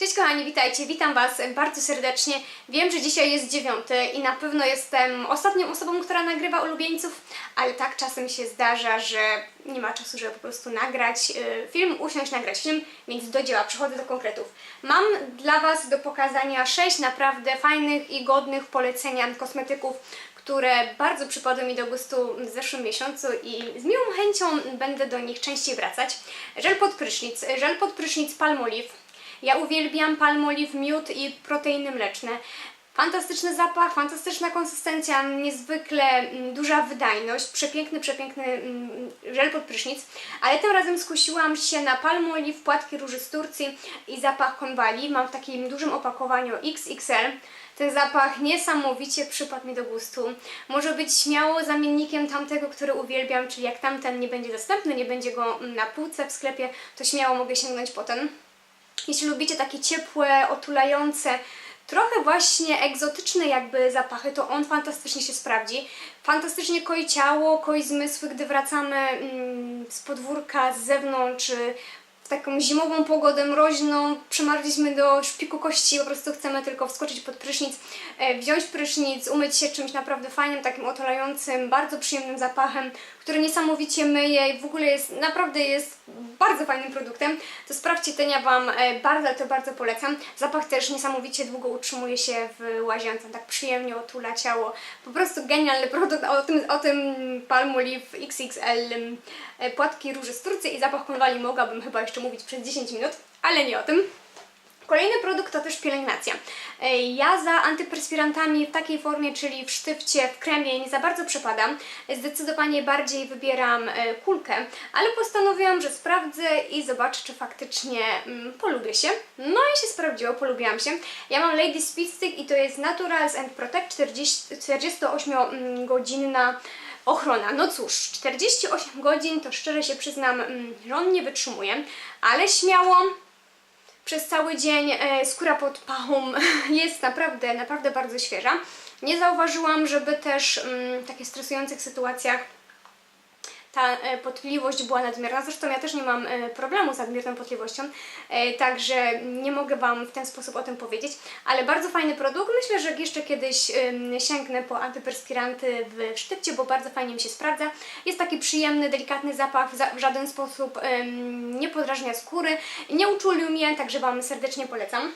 Cześć kochani, witajcie, witam Was bardzo serdecznie. Wiem, że dzisiaj jest dziewiąty i na pewno jestem ostatnią osobą, która nagrywa ulubieńców, ale tak czasem się zdarza, że nie ma czasu, żeby po prostu nagrać y, film, usiąść, nagrać film, więc do dzieła, przechodzę do konkretów. Mam dla Was do pokazania sześć naprawdę fajnych i godnych polecenia kosmetyków, które bardzo przypadły mi do gustu w zeszłym miesiącu i z miłą chęcią będę do nich częściej wracać. Żel pod prysznic, żel pod prysznic Palmolive. Ja uwielbiam Palmolive, miód i proteiny mleczne. Fantastyczny zapach, fantastyczna konsystencja, niezwykle mm, duża wydajność, przepiękny, przepiękny mm, żel pod prysznic, ale tym razem skusiłam się na Palmolive, płatki róży z Turcji i zapach konwali. Mam w takim dużym opakowaniu XXL. Ten zapach niesamowicie przypadł mi do gustu. Może być śmiało zamiennikiem tamtego, który uwielbiam, czyli jak tamten nie będzie dostępny, nie będzie go na półce w sklepie, to śmiało mogę sięgnąć po ten. Jeśli lubicie takie ciepłe, otulające, trochę właśnie egzotyczne jakby zapachy, to on fantastycznie się sprawdzi. Fantastycznie koi ciało, koi zmysły, gdy wracamy mm, z podwórka, z zewnątrz, taką zimową pogodę mroźną, przemarzliśmy do szpiku kości, po prostu chcemy tylko wskoczyć pod prysznic, e, wziąć prysznic, umyć się czymś naprawdę fajnym, takim otulającym, bardzo przyjemnym zapachem, który niesamowicie myje i w ogóle jest, naprawdę jest bardzo fajnym produktem, to sprawdźcie ten, ja Wam e, bardzo, to bardzo polecam. Zapach też niesamowicie długo utrzymuje się w łazience, tak przyjemnie otula ciało. Po prostu genialny produkt, o tym, o tym Palmolive XXL płatki róży z Turcji i zapach konwali mogłabym chyba jeszcze mówić przez 10 minut, ale nie o tym. Kolejny produkt to też pielęgnacja. Ja za antyperspirantami w takiej formie, czyli w sztywcie, w kremie nie za bardzo przepadam. Zdecydowanie bardziej wybieram e, kulkę, ale postanowiłam, że sprawdzę i zobaczę, czy faktycznie mm, polubię się. No i się sprawdziło, polubiłam się. Ja mam Lady Speed Stick i to jest Naturals and Protect 40, 48-godzinna ochrona. No cóż, 48 godzin to szczerze się przyznam, mm, że on nie wytrzymuje, ale śmiało przez cały dzień e, skóra pod pachą jest naprawdę, naprawdę bardzo świeża. Nie zauważyłam, żeby też mm, w takich stresujących sytuacjach ta e, potliwość była nadmierna. Zresztą ja też nie mam e, problemu z nadmierną potliwością, e, także nie mogę Wam w ten sposób o tym powiedzieć, ale bardzo fajny produkt. Myślę, że jeszcze kiedyś sięgnę po antyperspiranty w sztywcie, bo bardzo fajnie mi się sprawdza. Jest taki przyjemny, delikatny zapach, w żaden sposób nie podrażnia skóry, nie uczulił mnie, także Wam serdecznie polecam.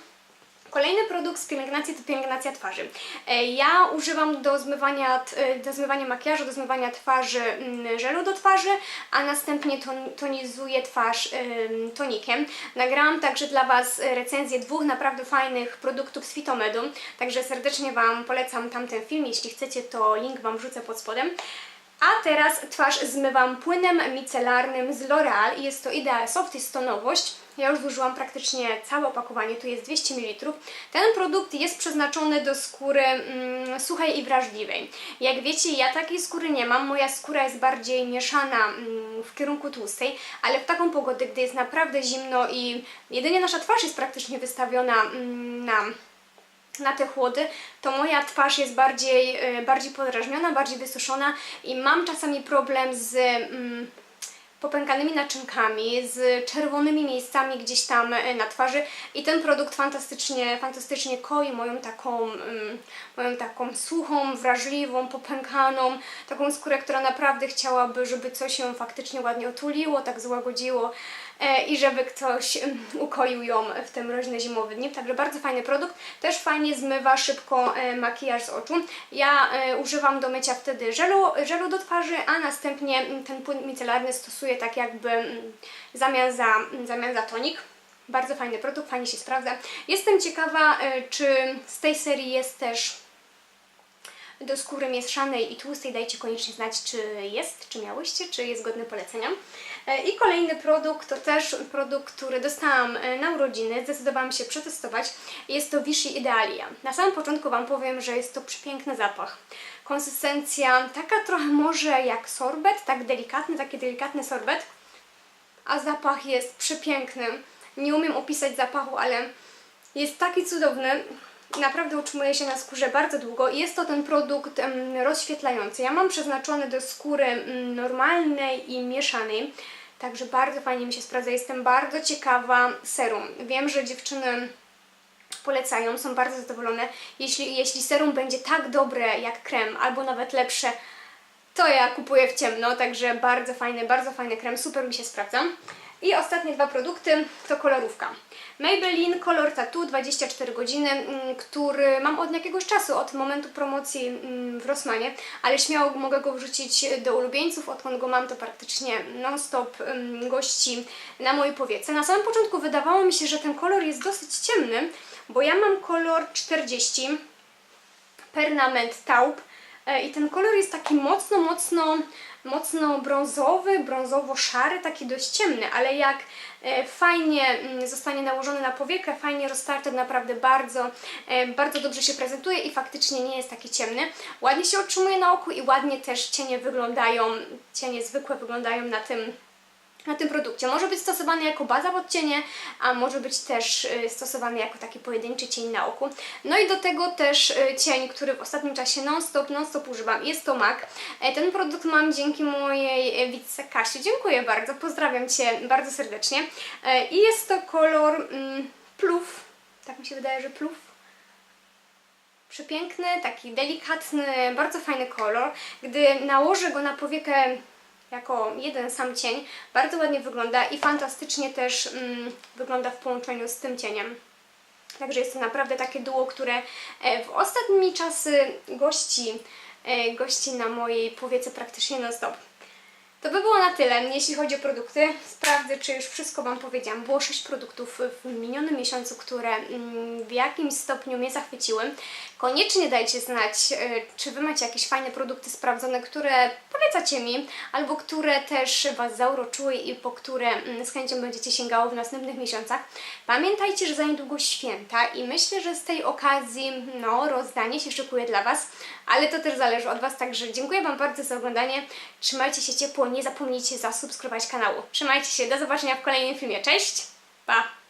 Kolejny produkt z pielęgnacji to pielęgnacja twarzy. E, Ja używam do zmywania, e, do zmywania makijażu, do zmywania twarzy mm, żelu do twarzy, a następnie ton, tonizuję twarz tonikiem. Nagrałam także dla Was recenzję dwóch naprawdę fajnych produktów z Fitomedu, także serdecznie Wam polecam tamten film. Jeśli chcecie, to link Wam wrzucę pod spodem. A teraz twarz zmywam płynem micelarnym z L'Oreal i jest to Ideal Soft, jest to nowość. Ja już zużyłam praktycznie całe opakowanie, tu jest 200 ml. Ten produkt jest przeznaczony do skóry mm, suchej i wrażliwej. Jak wiecie, ja takiej skóry nie mam, moja skóra jest bardziej mieszana mm, w kierunku tłustej, ale w taką pogodę, gdy jest naprawdę zimno i jedynie nasza twarz jest praktycznie wystawiona mm, na na te chłody, to moja twarz jest bardziej, e, bardziej podrażniona, bardziej wysuszona i mam czasami problem z mm, popękanymi naczynkami, z czerwonymi miejscami gdzieś tam e, na twarzy i ten produkt fantastycznie, fantastycznie koi moją taką, mm, moją taką suchą, wrażliwą, popękaną, taką skórę, która naprawdę chciałaby, żeby coś ją faktycznie ładnie otuliło, tak złagodziło i żeby ktoś mm, ukoił ją w te mroźne zimowe dni. Także bardzo fajny produkt. Też fajnie zmywa szybko e, makijaż z oczu. Ja e, używam do mycia wtedy żelu, żelu do twarzy, a następnie mm, ten płyn micelarny stosuję tak jakby mm, zamian za, zamian za tonik. Bardzo fajny produkt, fajnie się sprawdza. Jestem ciekawa, e, czy z tej serii jest też do skóry mieszanej i tłustej dajcie koniecznie znać, czy jest, czy miałyście, czy jest godny polecenia. E, I kolejny produkt to też produkt, który dostałam e, na urodziny, zdecydowałam się przetestować. Jest to Vichy Idealia. Na samym początku Wam powiem, że jest to przepiękny zapach. Konsystencja taka trochę może jak sorbet, tak delikatny, taki delikatny sorbet, a zapach jest przepiękny. Nie umiem opisać zapachu, ale jest taki cudowny. Naprawdę utrzymuje się na skórze bardzo długo i jest to ten produkt rozświetlający. Ja mam przeznaczony do skóry mm, normalnej i mieszanej, także bardzo fajnie mi się sprawdza. Jestem bardzo ciekawa serum. Wiem, że dziewczyny polecają, są bardzo zadowolone. Jeśli, jeśli serum będzie tak dobre jak krem, albo nawet lepsze, to ja kupuję w ciemno, także bardzo fajny, bardzo fajny krem, super mi się sprawdza. I ostatnie dwa produkty to kolorówka. Maybelline Color Tattoo 24 godziny, mm, który mam od jakiegoś czasu, od momentu promocji mm, w Rossmanie, ale śmiało mogę go wrzucić do ulubieńców, odkąd go mam to praktycznie non-stop mm, gości na mojej powiece. Na samym początku wydawało mi się, że ten kolor jest dosyć ciemny, bo ja mam kolor 40 Permanent Taupe E, i ten kolor jest taki mocno, mocno, mocno brązowy, brązowo-szary, taki dość ciemny, ale jak e, fajnie mm, zostanie nałożony na powiekę, fajnie roztarty, naprawdę bardzo, e, bardzo dobrze się prezentuje i faktycznie nie jest taki ciemny. Ładnie się utrzymuje na oku i ładnie też cienie wyglądają, cienie zwykłe wyglądają na tym na tym produkcie. Może być stosowany jako baza w odcienie, a może być też y, stosowany jako taki pojedynczy cień na oku. No i do tego też y, cień, który w ostatnim czasie non-stop, non-stop używam. Jest to MAC. E, Ten produkt mam dzięki mojej e, widce Kasiu. Dziękuję bardzo, pozdrawiam Cię bardzo serdecznie. E, I jest to kolor mm, plów. Tak mi się wydaje, że plów przepiękny, taki delikatny, bardzo fajny kolor. Gdy nałożę go na powiekę jako jeden sam cień, bardzo ładnie wygląda i fantastycznie też mm, wygląda w połączeniu z tym cieniem. Także jest to naprawdę takie duo, które e, w ostatnimi czasy gości, e, gości na mojej powiece praktycznie non-stop. To by było na tyle, jeśli chodzi o produkty. Sprawdzę, czy już wszystko Wam powiedziałam. Było 6 produktów w minionym miesiącu, które mm, w jakimś stopniu mnie zachwyciły. Koniecznie dajcie znać, e, czy Wy macie jakieś fajne produkty sprawdzone, które polecacie mi, albo które też Was zauroczyły i po które mm, z chęcią będziecie sięgało w następnych miesiącach. Pamiętajcie, że za niedługo święta i myślę, że z tej okazji no, rozdanie się szykuje dla Was, ale to też zależy od Was, także dziękuję Wam bardzo za oglądanie. Trzymajcie się ciepło, nie zapomnijcie zasubskrybować kanału. Trzymajcie się, do zobaczenia w kolejnym filmie. Cześć, pa!